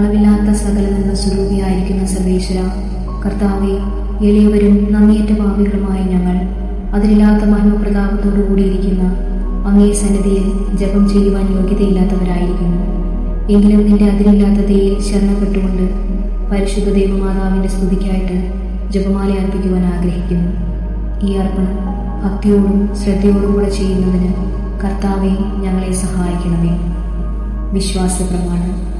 അളവില്ലാത്ത സകല നന്മ സ്വരൂപിയായിരിക്കുന്ന സർവേശ്വര കർത്താവെ എളിയവരും നന്ദിയേറ്റ ഭാവികളുമായ ഞങ്ങൾ അതിലില്ലാത്ത മഹിമപ്രതാപത്തോടു കൂടിയിരിക്കുന്ന അങ്ങേ സന്നിധിയിൽ ജപം ചെയ്യുവാൻ യോഗ്യതയില്ലാത്തവരായിരിക്കുന്നു. എങ്കിലും നിന്റെ അതിരില്ലാത്ത ദയിൽ ശരണപ്പെട്ടുകൊണ്ട് പരിശുദ്ധ ദേവമാതാവിന്റെ സ്തുതിക്കായിട്ട് ജപമാല അർപ്പിക്കുവാൻ ആഗ്രഹിക്കുന്നു. ഈ അർപ്പണം ഭക്തിയോടും ശ്രദ്ധയോടും കൂടെ ചെയ്യുന്നതിന് കർത്താവെ ഞങ്ങളെ സഹായിക്കണമേ. വിശ്വാസ പ്രമാണം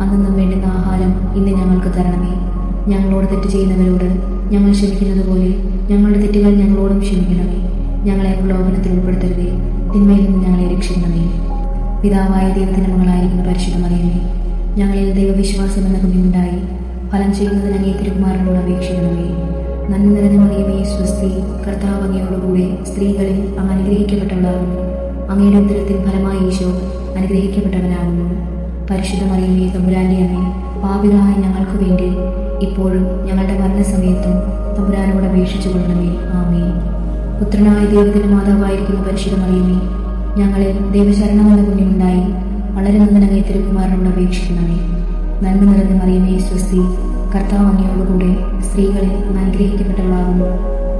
അന്നു വേണ്ടുന്ന ആഹാരം ഇന്ന് ഞങ്ങൾക്ക് തരണമേ. ഞങ്ങളോട് തെറ്റ് ചെയ്യുന്നവരോട് ഞങ്ങൾ ക്ഷമിക്കുന്നത് പോലെ ഞങ്ങളുടെ തെറ്റുകൾ ഞങ്ങളോടും ക്ഷമിക്കണമേ. ഞങ്ങളെ പ്രലോഭനത്തിൽ ഉൾപ്പെടുത്തരുതേ. തിന്മയിൽ നിന്ന് ഞങ്ങളെ രക്ഷിക്കണമേ. പിതാവായ ദൈവത്തിന് മകളായിരിക്കുന്ന പരിശുദ്ധമറിയണമേ ഞങ്ങളിൽ ദൈവവിശ്വാസം എന്ന കുഞ്ഞുണ്ടായി. ഫലം ചെയ്യുന്നതിന് അങ്ങേ തിരുകുമാരനോട് അപേക്ഷിക്കണമേ. നന്മ നിറഞ്ഞ മറിയമേ സ്വസ്തി കർത്താവ് അങ്ങയോടുകൂടെ സ്ത്രീകളിൽ അങ്ങ് അനുഗ്രഹിക്കപ്പെട്ടവളാകുന്നു. അങ്ങയുടെ ഉത്തരത്തിൽ ഫലമായി ഈശോ അനുഗ്രഹിക്കപ്പെട്ടവനാകുന്നു. പരിശുദ്ധ മറിയമേ തമ്പുരാന്റെ അമ്മേ പാപികളായ ഞങ്ങൾക്ക് വേണ്ടി ഇപ്പോഴും ഞങ്ങളുടെ മരണസമയത്തും തമ്പുരാനോട് അപേക്ഷിച്ചു കൊള്ളണമേ. ആമേ പുത്രനായ ദൈവത്തിന്റെ മാതാവായിരിക്കുന്ന പരിശുദ്ധ മറിയമേ ഞങ്ങളെ ദൈവശരണമെന്ന കുഞ്ഞുണ്ടായി വളരെ നന്ദനങ്ങേ തിരുക്കുമാരനോട് അപേക്ഷിക്കണമേ. നന്മ നിറഞ്ഞ മറിയമേ സ്വസ്തി കർത്താവ് അങ്ങയോടുകൂടെ സ്ത്രീകളിൽ അങ്ങ് അനുഗ്രഹിക്കപ്പെട്ടവളാകുന്നു.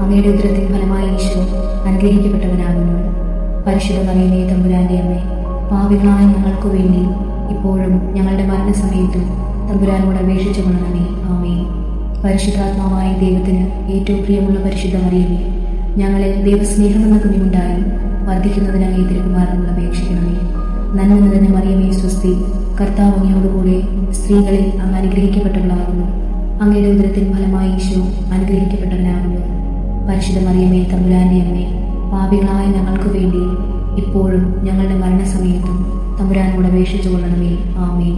അങ്ങയുടെ ഉദരത്തിൻ ഫലമായി ഈശോ അനുഗ്രഹിക്കപ്പെട്ടവനാകുന്നു. പരിശുദ്ധ മറിയമേ തമ്പുരാന്റെ അമ്മേ പാവികളായ ഞങ്ങൾക്ക് വേണ്ടി ഇപ്പോഴും ഞങ്ങളുടെ മരണസമയത്തും തമ്പുരാനോട് അപേക്ഷിച്ചു കൊള്ളണമേ. ആമേ പരിശുദ്ധാത്മാവായ ദൈവത്തിന് ഏറ്റവും പ്രിയമുള്ള പരിശുദ്ധ മറിയമേ ഞങ്ങളിൽ ദൈവസ്നേഹമെന്ന കുഞ്ഞുണ്ടായി വർദ്ധിക്കുന്നതിനായി തിരുക്കുമാരനോട് അപേക്ഷിക്കണമേ. നന്മ നിറഞ്ഞ മറിയമേ സ്വസ്തി കർത്താവ് സ്ത്രീകളിൽ അങ്ങ് അനുഗ്രഹിക്കപ്പെട്ടവളാകുന്നു. അങ്ങയുടെ ഉദരത്തിൻ ഫലമായി ഈശോ അനുഗ്രഹിക്കപ്പെട്ടവനാകുന്നു. പരിശുദ്ധ മറിയമേ തമ്പുരാന്റെ അമ്മേ പാപികളായ ഞങ്ങൾക്ക് വേണ്ടി ഇപ്പോഴും ഞങ്ങളുടെ മരണസമയത്തും തമ്പുരാനോട് അപേക്ഷിച്ചു കൊള്ളണമേ. ആമേ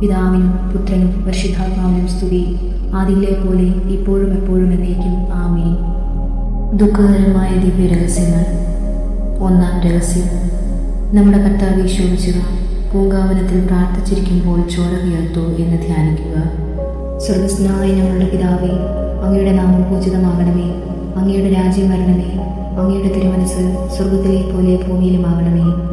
പിതാവിനും പുത്രനും പരിശുദ്ധാത്മാവിനും സ്തുതി. ആദിയിലെ പോലെ ഇപ്പോഴും എപ്പോഴും എന്നേക്കും. ആമേ ദുഃഖകരമായ ദിവ്യ രഹസ്യങ്ങൾ ഒന്നാം രഹസ്യം. നമ്മുടെ കർത്താവ് ഈശോമിച്ചുക പൂങ്കാവനത്തിൽ പ്രാർത്ഥിച്ചിരിക്കുമ്പോൾ ചോര ഉയർത്തു എന്ന് ധ്യാനിക്കുക. സ്വർഗസ്നായ ഞങ്ങളുടെ പിതാവേ അങ്ങയുടെ നാമം പൂജിതമാകണമേ. അങ്ങയുടെ രാജ്യം വരണമേ. അങ്ങയുടെ തിരുമനസ് സ്വർഗത്തിലെ പോലെ ഭൂമിയിലുമാകണമേ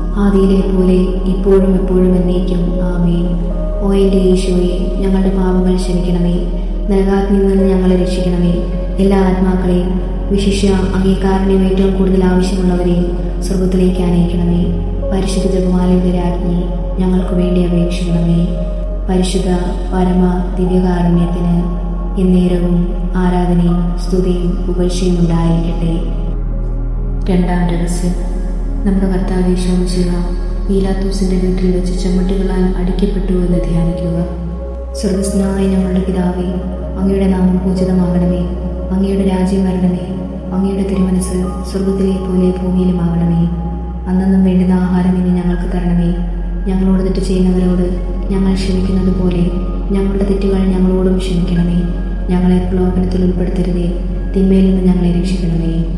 ആദിയിലെ പോലെ ഇപ്പോഴും എപ്പോഴും എന്നേക്കും. ആമേൻ. ഓ എന്റെ ഈശോയെ ഞങ്ങളുടെ പാപങ്ങൾ ക്ഷമിക്കണമേ. നരകാഗ്നിയിൽ നിന്ന് ഞങ്ങളെ രക്ഷിക്കണമേ. എല്ലാ ആത്മാക്കളെയും വിശിഷ്യ അംഗീകാരനെയും ഏറ്റവും കൂടുതൽ ആവശ്യമുള്ളവരെയും സ്വർഗത്തിലേക്ക് അനയിക്കണമേ പരിശുദ്ധ ജഗമാലയുടെ രാജ്ഞി ഞങ്ങൾക്ക് വേണ്ടി അപേക്ഷിക്കണമേ. പരിശുദ്ധ പരമ ദിവ്യകാരുണ്യത്തിന് എന്നേരവും ആരാധനയും സ്തുതിയും പുകഴ്ചയും ഉണ്ടായിരിക്കട്ടെ. രണ്ടാം രഹസ്യം. നമ്മുടെ കർത്താവ് ശോമിശിക പീലാത്തൂസിന്റെ വീട്ടിൽ വെച്ച് ചെമ്മട്ടികളാൽ അടിക്കപ്പെട്ടു എന്ന് ധ്യാനിക്കുക. സ്വർഗസ്നായ ഞങ്ങളുടെ പിതാവേ അങ്ങയുടെ നാമം പൂജിതമാകണമേ. അങ്ങയുടെ രാജ്യം വരണമേ. അങ്ങയുടെ തിരുമനസ് സ്വർഗത്തിലെ പോലെ ഭൂമിയിലുമാകണമേ അന്നും വേണ്ടുന്ന ആഹാരം ഇനി ഞങ്ങൾക്ക് തരണമേ. ഞങ്ങളോട് തെറ്റ് ചെയ്യുന്നവരോട് ഞങ്ങൾ ക്ഷമിക്കുന്നത് പോലെ ഞങ്ങളുടെ തെറ്റുകൾ ഞങ്ങളോടും ക്ഷമിക്കണമേ. ഞങ്ങളെ പ്രലോഭനത്തിൽ ഉൾപ്പെടുത്തരുതേ. തിന്മയിൽ നിന്ന് ഞങ്ങളെ രക്ഷിക്കണമേ.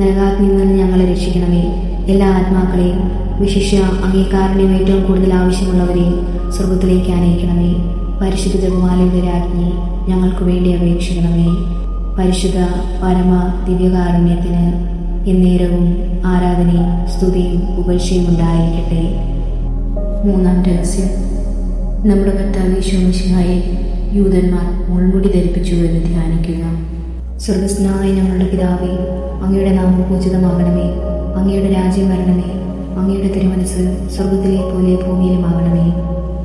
നരകാഗ്നിയിൽ നിന്ന് ഞങ്ങളെ രക്ഷിക്കണമേ. എല്ലാ ആത്മാക്കളെയും വിശിഷ്യ അംഗീകാരനെയും ഏറ്റവും കൂടുതൽ ആവശ്യമുള്ളവരെയും സ്വർഗത്തിലേക്ക് അനയിക്കണമേ പരിശുദ്ധ ജപമാലയുടെ രാജ്ഞി ഞങ്ങൾക്ക് വേണ്ടി അപേക്ഷിക്കണമേ. പരിശുദ്ധ പരമ ദിവ്യകാരുണ്യത്തിന് എന്നേരവും ആരാധനയും സ്തുതിയും ഉപേക്ഷയും ഉണ്ടായിരിക്കട്ടെ. മൂന്നാം രഹസ്യം. നമ്മുടെ കർത്താവ് ശോമിശിഹായെ യൂതന്മാർ മുൾമുടി ധരിപ്പിച്ചു എന്ന് ധ്യാനിക്കുക. സ്വർഗസ്നായ ഞങ്ങളുടെ പിതാവേ അങ്ങയുടെ നാമം പൂജിതമാകണമേ. അങ്ങയുടെ രാജ്യം വരണമേ. അങ്ങയുടെ തിരുമനസ് സ്വർഗത്തിലെ പോലെ ഭൂമിയിലുമാകണമേ.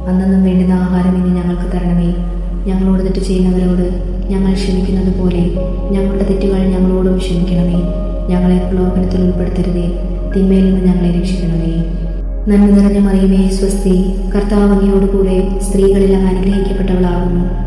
അന്നന്നും വേണ്ടുന്ന ആഹാരം ഇനി ഞങ്ങൾക്ക് തരണമേ. ഞങ്ങളോട് തെറ്റ് ചെയ്യുന്നവരോട് ഞങ്ങൾ ക്ഷമിക്കുന്നത് പോലെ ഞങ്ങളുടെ തെറ്റുകൾ ഞങ്ങളോടും ക്ഷമിക്കണമേ. ഞങ്ങളെ പ്രലോഭനത്തിൽ ഉൾപ്പെടുത്തരുതേ. തിന്മയിൽ നിന്ന് ഞങ്ങളെ രക്ഷിക്കണമേ. നന്മ നിറഞ്ഞ മറിയമേ സ്വസ്തി കർത്താവ് അങ്ങയോടുകൂടെ സ്ത്രീകളിൽ അങ്ങ് അനുഗ്രഹിക്കപ്പെട്ടവളാകുന്നു.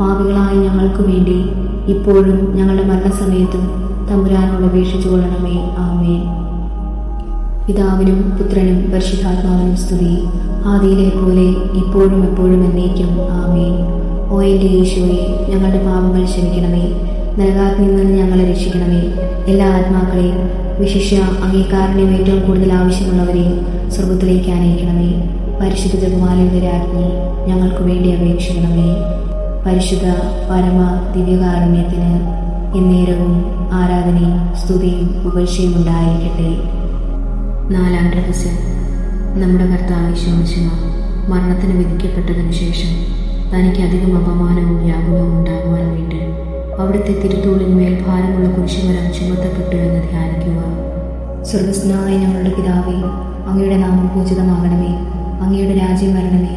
പാപികളായ ഞങ്ങൾക്ക് വേണ്ടി ഇപ്പോഴും ഞങ്ങളുടെ മരണസമയത്തും തമ്പുരാനോട് അപേക്ഷിച്ചു കൊള്ളണമേ. ആമേ പിതാവിനും പുത്രനും പരിശുദ്ധാത്മാവിനും സ്തുതി. ആദിയിലെ പോലെ ഇപ്പോഴും എപ്പോഴും എന്നേക്കും. ആമേ ഓ എന്റെ യേശുവെ ഞങ്ങളുടെ പാപങ്ങൾ ക്ഷമിക്കണമേ. നരകാഗ്നിയിൽ നിന്ന് ഞങ്ങളെ രക്ഷിക്കണമേ. എല്ലാ ആത്മാക്കളെയും വിശിഷ്യ അംഗീകാരനെയും ഏറ്റവും കൂടുതൽ ആവശ്യമുള്ളവരെയും സ്വർഗത്തിലേക്ക് അനയിക്കണമേ പരിശുദ്ധ ജപമാലയുടെ രാജ്ഞി ഞങ്ങൾക്ക് വേണ്ടി അപേക്ഷിക്കണമേ. പരിശുദ്ധ പരമ ദിവ്യകാരുണ്യത്തിന് എന്നേരവും ആരാധനയും സ്തുതിയും പുകഴ്ചയും ഉണ്ടായിരിക്കട്ടെ. നാലാം രഹസ്യം. നമ്മുടെ കർത്താവ് ഈശോമിശിമ മരണത്തിന് വിധിക്കപ്പെട്ടതിനു ശേഷം തനിക്ക് അധികം അപമാനവും വ്യാകുലവും ഉണ്ടാകുവാൻ വേണ്ടി അവിടുത്തെ തിരുത്തൂളിന്മേൽ ഭാരമുള്ള കുരിശുമരം ചുമത്തപ്പെട്ടു എന്ന് ധ്യാനിക്കുക. സ്വർഗസ്നായ ഞങ്ങളുടെ പിതാവേ അങ്ങയുടെ നാമം പൂജിതമാകണമേ അങ്ങയുടെ രാജ്യം വരണമേ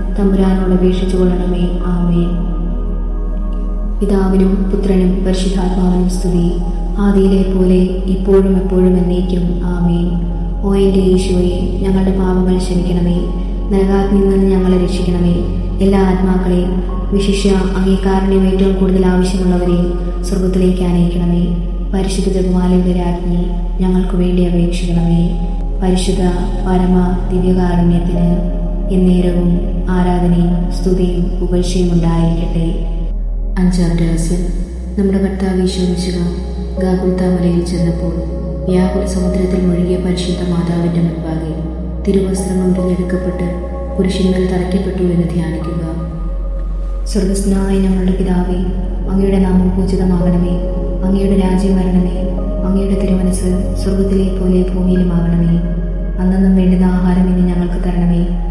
തമ്പുരാനോട് അപേക്ഷിച്ചു കൊള്ളണമേ. ആമേ പിതാവിനും പുത്രനും പരിശുദ്ധാത്മാവിനും സ്തുതി. ആദിയിലെ പോലെ ഇപ്പോഴും എപ്പോഴും എന്നേക്കും. ആമേ ഓ എന്റെ യേശുവെ ഞങ്ങളുടെ പാപങ്ങൾ ക്ഷമിക്കണമേ. നരകാഗ്നിയിൽ നിന്ന് ഞങ്ങളെ രക്ഷിക്കണമേ. എല്ലാ ആത്മാക്കളെയും വിശിഷ്യ അംഗീകാരനെയും ഏറ്റവും കൂടുതൽ ആവശ്യമുള്ളവരെയും സ്വർഗത്തിലേക്ക് അനയിക്കണമേ പരിശുദ്ധ ജഗമാലയുടെ രാജ്ഞി ഞങ്ങൾക്ക് വേണ്ടി അപേക്ഷിക്കണമേ. പരിശുദ്ധ പരമ ദിവ്യകാരുണ്യത്തിന് എന്നേരവും ആരാധനയും സ്തുതിയും പുകഴ്ചയും ഉണ്ടായിരിക്കട്ടെ. അഞ്ചാം രഹസ്യം. നമ്മുടെ ഭർത്താവ് ഈശോമിശുക ഗാകുൽത്താമലയിൽ ചെന്നപ്പോൾ വ്യാകുല സമുദ്രത്തിൽ മുഴുകിയ പരിശുദ്ധ മാതാവിന്റെ മുൻപാകെ തിരുവസ്ത്രം ഉടലെടുക്കപ്പെട്ട് പുരുഷന്മേൽ തറയ്ക്കപ്പെട്ടു എന്ന് ധ്യാനിക്കുക. സ്വർഗസ്നായ ഞങ്ങളുടെ പിതാവേ അങ്ങയുടെ നാമം പൂജിതമാകണമേ. അങ്ങയുടെ രാജ്യം വരണമേ. അങ്ങയുടെ തിരുമനസ് സ്വർഗത്തിലെ പോലെ ഭൂമിയിലുമാകണമേ. അന്നും വേണ്ടുന്ന ആഹാരം ഇനി ഞങ്ങൾക്ക് തരണമേ.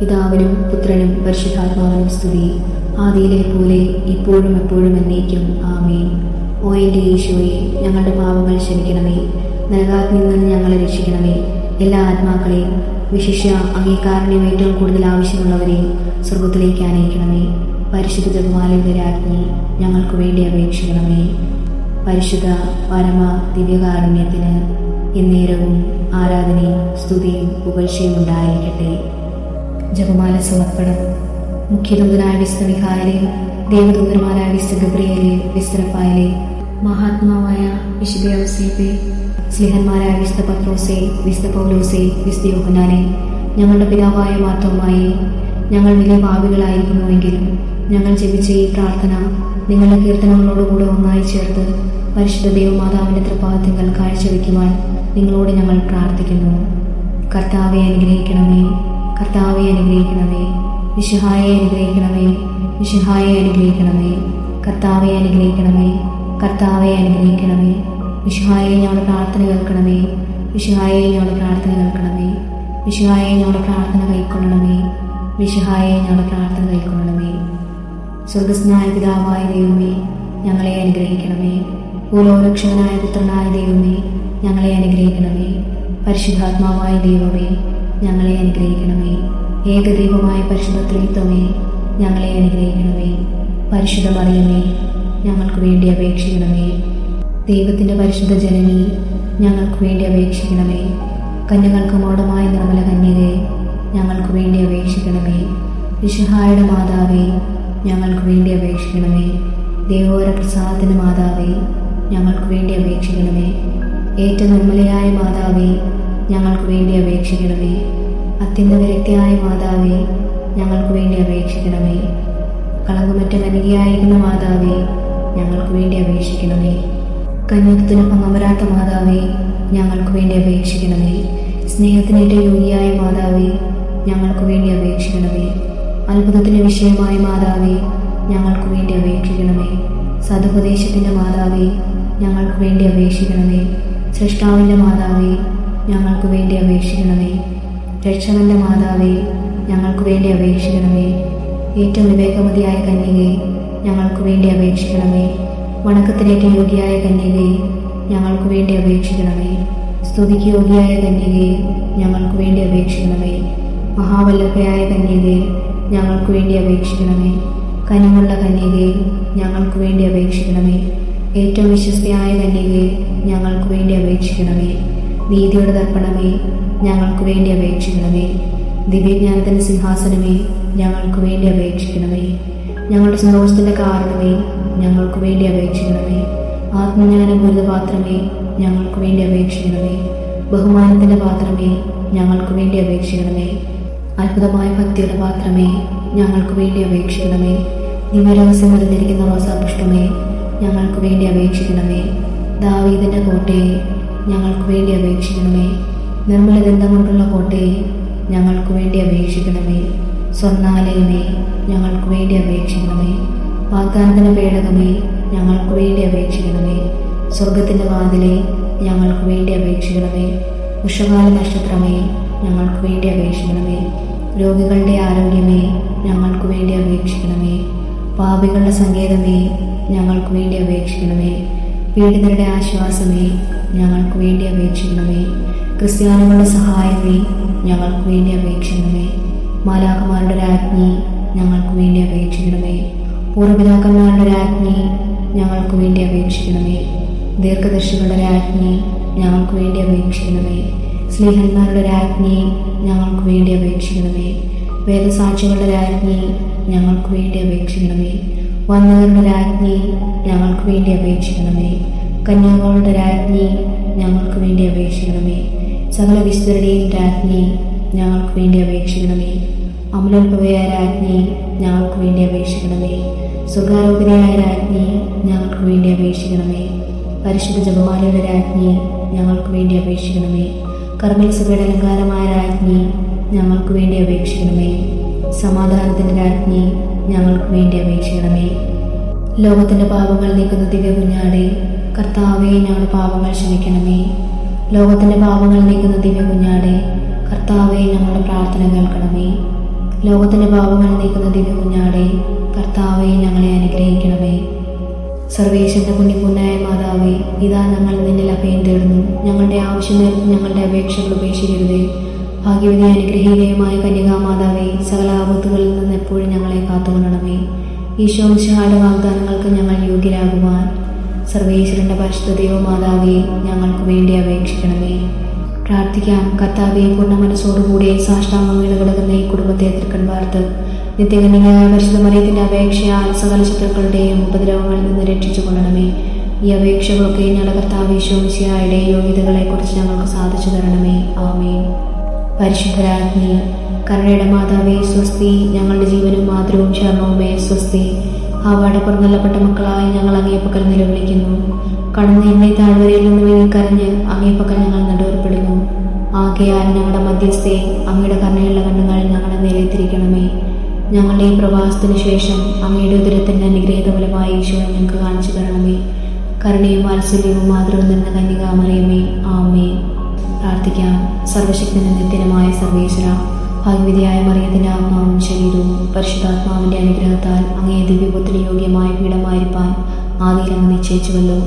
പിതാവിനും പുത്രനും പരിശുദ്ധാത്മാവിനും സ്തുതി. ആദിയിലെ പോലെ ഇപ്പോഴും എപ്പോഴും എന്നേക്കും. ആമേ ഓ എന്റെ ഈശോയെ ഞങ്ങളുടെ പാപങ്ങൾ ക്ഷമിക്കണമേ. നരകാഗ്നിയിൽ നിന്ന് ഞങ്ങളെ രക്ഷിക്കണമേ. എല്ലാ ആത്മാക്കളെയും വിശിഷ്യ അംഗീകാരനെയും ഏറ്റവും കൂടുതൽ ആവശ്യമുള്ളവരെയും സ്വർഗത്തിലേക്ക് അനയിക്കണമേ പരിശുദ്ധ ജപമാലയുടെ രാജ്ഞി ഞങ്ങൾക്ക് വേണ്ടി അപേക്ഷിക്കണമേ. പരിശുദ്ധ പരമ ദിവ്യകാരുണ്യത്തിന് എന്നേരവും ആരാധനയും സ്തുതിയും പുകഴ്ചയും ഉണ്ടായിരിക്കട്ടെ. ജപമാല സമർപ്പണം. മുഖ്യദൂതനായ വിശുദ്ധ മിഖായലെ ദേവദൂതന്മാരായ ഗബ്രിയലെ വിശുദ്ധ റഫായലെ മഹാത്മാവായ വിശുദ്ധ സ്നേഹന്മാരായ വിശുദ്ധ പത്രോസെ വിശുദ്ധ പൗലോസെ വിശുദ്ധ യോഹനാനെ ഞങ്ങളുടെ പിതാവായ മാത്തവുമായി ഞങ്ങൾ വലിയ ഭാവികളായിരിക്കുന്നുവെങ്കിലും ഞങ്ങൾ ജപിച്ച ഈ പ്രാർത്ഥന നിങ്ങളുടെ കീർത്തനങ്ങളോടുകൂടെ ഒന്നായി ചേർത്ത് പരിശുദ്ധ ദേവമാതാവിന്റെ തൃപാദത്തിങ്കൽ കാഴ്ചവെക്കുവാൻ നിങ്ങളോട് ഞങ്ങൾ പ്രാർത്ഥിക്കുന്നു. കർത്താവെ അനുഗ്രഹിക്കണമേ. കർത്താവെ അനുഗ്രഹിക്കണമേ. വിശുഹായെ അനുഗ്രഹിക്കണമേ. വിശുഹായെ അനുഗ്രഹിക്കണമേ. കർത്താവെ അനുഗ്രഹിക്കണമേ. കർത്താവെ അനുഗ്രഹിക്കണമേ. വിശുഹായെ ഞങ്ങളുടെ പ്രാർത്ഥന കേൾക്കണമേ. വിശുഹായെ ഞങ്ങളുടെ പ്രാർത്ഥന കേൾക്കണമേ. വിശുഹായെ ഞങ്ങളുടെ പ്രാർത്ഥന കൈക്കൊള്ളണമേ. വിശുഹായെ ഞങ്ങളുടെ പ്രാർത്ഥന കൈക്കൊള്ളണമേ. സ്വർഗസ്നായ പിതാവായ ദൈവമേ ഞങ്ങളെ അനുഗ്രഹിക്കണമേ. ഭൂലോരക്ഷകനായ പുത്രനായ ദൈവമേ ഞങ്ങളെ അനുഗ്രഹിക്കണമേ. പരിശുദ്ധാത്മാവായ ദൈവമേ ഞങ്ങളെ അനുഗ്രഹിക്കണമേ. ഏകദൈവമായ പരിശുദ്ധ ത്രിത്വമേ ഞങ്ങളെ അനുഗ്രഹിക്കണമേ. പരിശുദ്ധ മറിയമേ ഞങ്ങൾക്ക് വേണ്ടി അപേക്ഷിക്കണമേ. ദൈവത്തിന്റെ പരിശുദ്ധ ജനനി ഞങ്ങൾക്ക് വേണ്ടി അപേക്ഷിക്കണമേ. കന്യകൾക്ക് മോടമായ നിർമ്മല കന്യകയെ ഞങ്ങൾക്ക് വേണ്ടി അപേക്ഷിക്കണമേ. വിശുഹായുടെ മാതാവേ ഞങ്ങൾക്ക് വേണ്ടി അപേക്ഷിക്കണമേ. ദേവോര പ്രസാദത്തിന് മാതാവേ ഞങ്ങൾക്ക് വേണ്ടി അപേക്ഷിക്കണമേ. ഏറ്റവും നിർമ്മലയായ മാതാവേ ഞങ്ങൾക്ക് വേണ്ടി അപേക്ഷിക്കണമേ. അത്യന്ത വിരക്തിയായ മാതാവേ ഞങ്ങൾക്ക് വേണ്ടി അപേക്ഷിക്കണമേ. കളങ്കുമറ്റ കനികയായിരിക്കുന്ന മാതാവേ ഞങ്ങൾക്ക് വേണ്ടി അപേക്ഷിക്കണമേ. കന്യത്തിന് പങ്കമരാത്ത മാതാവേ ഞങ്ങൾക്ക് വേണ്ടി അപേക്ഷിക്കണമേ. സ്നേഹത്തിനേറ്റ യോഗിയായ മാതാവേ ഞങ്ങൾക്ക് വേണ്ടി അപേക്ഷിക്കണമേ. അത്ഭുതത്തിന് വിഷയമായ മാതാവേ ഞങ്ങൾക്ക് വേണ്ടി അപേക്ഷിക്കണമേ. സതുപദേശത്തിന്റെ മാതാവേ ഞങ്ങൾക്ക് വേണ്ടി അപേക്ഷിക്കണമേ. സൃഷ്ടാവിന്റെ മാതാവേ ഞങ്ങൾക്ക് വേണ്ടി അപേക്ഷിക്കണമേ. രക്ഷകന്റെ മാതാവേ ഞങ്ങൾക്ക് വേണ്ടി അപേക്ഷിക്കണമേ. ഏറ്റവും വിവേകമതിയായ കന്യകയെ ഞങ്ങൾക്ക് വേണ്ടി അപേക്ഷിക്കണമേ. വണക്കത്തിനേറ്റ യോഗ്യയായ കന്യകയെ ഞങ്ങൾക്ക് വേണ്ടി അപേക്ഷിക്കണമേ. സ്തുതിക്ക് യോഗ്യയായ കന്യകയെ ഞങ്ങൾക്ക് വേണ്ടി അപേക്ഷിക്കണമേ. മഹാവല്ലഭയായ കന്യകയെ ഞങ്ങൾക്ക് വേണ്ടി അപേക്ഷിക്കണമേ. കനിമുള്ള കന്യകയെ ഞങ്ങൾക്ക് വേണ്ടി അപേക്ഷിക്കണമേ. ഏറ്റവും വിശ്വസ്തയായ കന്യകയെ ഞങ്ങൾക്ക് വേണ്ടി അപേക്ഷിക്കണമേ. നീതിയുടെ ദർപ്പണമേ ഞങ്ങൾക്ക് വേണ്ടി അപേക്ഷിക്കണമേ. ദിവ്യജ്ഞാനത്തിന്റെ സിംഹാസനമേ ഞങ്ങൾക്ക് വേണ്ടി അപേക്ഷിക്കണമേ. ഞങ്ങളുടെ സന്തോഷത്തിന്റെ കാരണമേ ഞങ്ങൾക്ക് വേണ്ടി അപേക്ഷിക്കണമേ. ആത്മജ്ഞാനപൂരിത പാത്രമേ ഞങ്ങൾക്ക് വേണ്ടി അപേക്ഷിക്കണമേ. ബഹുമാനത്തിന്റെ പാത്രമേ ഞങ്ങൾക്ക് വേണ്ടി അപേക്ഷിക്കണമേ. അത്ഭുതമായ ഭക്തിയുടെ പാത്രമേ ഞങ്ങൾക്ക് വേണ്ടി അപേക്ഷിക്കണമേ. ദിവ്യരഹസ്യം നിറഞ്ഞിരിക്കുന്ന റോസാപുഷ്പമേ ഞങ്ങൾക്ക് വേണ്ടി അപേക്ഷിക്കണമേ. ദാവീദിന്റെ കോട്ടയെ ഞങ്ങൾക്ക് വേണ്ടി അപേക്ഷിക്കണമേ. നിർമ്മല ഗന്ധം കൊണ്ടുള്ള കോട്ടയെ ഞങ്ങൾക്ക് വേണ്ടി അപേക്ഷിക്കണമേ. സ്വർണാലയമേ ഞങ്ങൾക്ക് വേണ്ടി അപേക്ഷിക്കണമേ. വാഗ്ദാനത്തിന് പേടകമേ ഞങ്ങൾക്ക് വേണ്ടി അപേക്ഷിക്കണമേ. സ്വർഗത്തിന്റെ വാതിലെ ഞങ്ങൾക്ക് വേണ്ടി അപേക്ഷിക്കണമേ. ഉഷകാല നക്ഷത്രമേ ഞങ്ങൾക്ക് വേണ്ടി അപേക്ഷിക്കണമേ. രോഗികളുടെ ആരോഗ്യമേ ഞങ്ങൾക്ക് വേണ്ടി അപേക്ഷിക്കണമേ. പാപികളുടെ സങ്കേതമേ ഞങ്ങൾക്ക് വേണ്ടി അപേക്ഷിക്കണമേ. പീഡിതരുടെ ആശ്വാസമേ ഞങ്ങൾക്ക് വേണ്ടി അപേക്ഷിക്കണമേ. ക്രിസ്ത്യാനികളുടെ സഹായമേ ഞങ്ങൾക്ക് വേണ്ടി അപേക്ഷിക്കണമേ. മാലാഖമാരുടെ രാജ്ഞി ഞങ്ങൾക്ക് വേണ്ടി അപേക്ഷിക്കണമേ. പൂർവപിതാക്കന്മാരുടെ രാജ്ഞി ഞങ്ങൾക്ക് വേണ്ടി അപേക്ഷിക്കണമേ. ദീർഘദർശികളുടെ രാജ്ഞി ഞങ്ങൾക്ക് വേണ്ടി അപേക്ഷിക്കണമേ. സ്നേഹന്മാരുടെ രാജ്ഞി ഞങ്ങൾക്ക് വേണ്ടി അപേക്ഷിക്കണമേ. വേദസാക്ഷികളുടെ രാജ്ഞി ഞങ്ങൾക്ക് വേണ്ടി അപേക്ഷിക്കണമേ. വന്നവരുടെ രാജ്ഞി ഞങ്ങൾക്ക് വേണ്ടി അപേക്ഷിക്കണമേ. കന്യാകളുടെ രാജ്ഞി ഞങ്ങൾക്ക് വേണ്ടി അപേക്ഷിക്കണമേ. സകല വിശുദ്ധരുടെയും രാജ്ഞി ഞങ്ങൾക്ക് വേണ്ടി അപേക്ഷിക്കണമേ. അമലോത്ഭവയായ രാജ്ഞി ഞങ്ങൾക്ക് വേണ്ടി അപേക്ഷിക്കണമേ. സ്വർഗാരോഗ്യതയായ രാജ്ഞി ഞങ്ങൾക്ക് വേണ്ടി അപേക്ഷിക്കണമേ. പരിശുദ്ധ ജപമാലയുടെ രാജ്ഞി ഞങ്ങൾക്ക് വേണ്ടി അപേക്ഷിക്കണമേ. കർമ്മൽ അലങ്കാരമായ രാജ്ഞി ഞങ്ങൾക്ക് വേണ്ടി അപേക്ഷിക്കണമേ. സമാധാനത്തിന്റെ രാജ്ഞി ഞങ്ങൾക്ക് വേണ്ടി അപേക്ഷിക്കണമേ. ലോകത്തിന്റെ പാപങ്ങൾ നീക്കുന്ന ദിവ്യ കുഞ്ഞാടെ കർത്താവെ ഞങ്ങളുടെ പാപങ്ങൾ ക്ഷമിക്കണമേ. ലോകത്തിന്റെ പാപങ്ങൾ നീക്കുന്ന ദിവ്യ കുഞ്ഞാടെ കർത്താവെ ഞങ്ങളുടെ പ്രാർത്ഥന കേൾക്കണമേ. ലോകത്തിന്റെ പാപങ്ങൾ നീക്കുന്ന ദിവ്യ കുഞ്ഞാടെ കർത്താവെ ഞങ്ങളെ അനുഗ്രഹിക്കണമേ. സർവേശ്വരന്റെ പുണ്യപൂർണായ മാതാവേ ഇതാ ഞങ്ങൾ നിന്നിൽ അഭയം തേടുന്നു. ഞങ്ങളുടെ ആവശ്യമേൽക്കും ഞങ്ങളുടെ അപേക്ഷകൾ ഉപേക്ഷിക്കരുതേ. ഭാഗ്യവതി അനുഗ്രഹീതയുമായ കന്യകാമാതാവേ സകല ആപത്തുകളിൽ നിന്ന് എപ്പോഴും ഞങ്ങളെ കാത്തുകൊള്ളണമേ. ഈശോ മിശിഹായുടെ വാഗ്ദാനങ്ങൾക്ക് ഞങ്ങൾ യോഗ്യരാകുവാൻ സർവേശ്വരന്റെ പരിശുദ്ധ ദൈവമാതാവേ ഞങ്ങൾക്ക് വേണ്ടി അപേക്ഷിക്കണമേ. പ്രാർത്ഥിക്കാം. കർത്താവെ പൂർണ മനസ്സോടുകൂടി സാഷ്ടാംഗം വീണുകിടക്കുന്ന ഈ കുടുംബത്തെ തൃക്കൺ വാർത്ത് നിത്യകന്യകയായ പരിശുദ്ധ മറിയത്തിന്റെ അപേക്ഷയാൽ സകല ശത്രുക്കളുടെയും ഉപദ്രവങ്ങളിൽ നിന്ന് രക്ഷിച്ചു കൊള്ളണമേ ഈ അപേക്ഷകളൊക്കെ ഞങ്ങളുടെ കർത്താവ് ഈശോമിശിയായുടെ യോഗ്യതകളെക്കുറിച്ച് ഞങ്ങൾക്ക് സാധിച്ചു തരണമേ. ആമേ പരിശുദ്ധരാജ്ഞി കരുണയുടെ മാതാവേ സ്വസ്തി. ഞങ്ങളുടെ ജീവനും മാതൃവും ശരണവുമേ സ്വസ്തി. ആവാടെ പുറന്നല്ലപ്പെട്ട മക്കളായി ഞങ്ങൾ അങ്ങേപ്പക്കൽ നിലവിളിക്കുന്നു. കടന്ന് എന്നെ താഴ്വരയിൽ നിന്ന് വീങ്ങിക്കരഞ്ഞ് അങ്ങേപ്പക്കൽ ഞങ്ങൾ നടുവർപ്പെടുന്നു. ആകെയാൽ ഞങ്ങളുടെ മധ്യസ്ഥയെ അങ്ങയുടെ കരുണയുള്ള കണ്ണുകൾ ഞങ്ങളെ നിലത്തിരിക്കണമേ ഞങ്ങളുടെ ഈ പ്രവാസത്തിനു ശേഷം അങ്ങയുടെ ഉദരത്തിന്റെ അനുഗ്രഹീത ഈശോയെ ഈശോ ഞങ്ങൾക്ക് കാണിച്ചു തരണമേ. കരുണയും വാത്സല്യവും മാതൃവും നിന്ന കന്യകാമറിയമേ. ആമേ പ്രാർത്ഥിക്കാം. സർവശക്തനും നിത്യനമായ സർവേശ്വര ഭാഗ്യവിധിയായ മറിയത്തിന്റെ ആത്മാവും ശരീരവും പരിശുദ്ധാത്മാവിന്റെ അനുഗ്രഹത്താൽ അങ്ങേ ദിവ്യപുത്രി യോഗ്യമായ പീഠമായിരിക്കാൻ ആദ്യം നിശ്ചയിച്ചുവല്ലോ.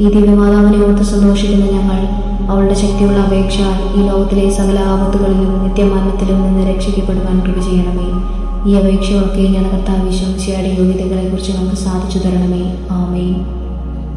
ഈ ദിവ്യമാതാവിനെ ഓർത്ത് സന്തോഷിക്കുന്ന ഞങ്ങൾ അവളുടെ ശക്തിയുള്ള അപേക്ഷ ഈ ലോകത്തിലെ സകല ആപത്തുകളിലും നിത്യമരണത്തിലും നിന്ന് രക്ഷിക്കപ്പെടുവാൻ കൃപ ചെയ്യണമേ. ഈ അപേക്ഷയൊക്കെ കർത്താവ് വിശ്വസിയുടെ യോഗ്യതകളെക്കുറിച്ച് നമുക്ക് സാധിച്ചു തരണമേ ആമേ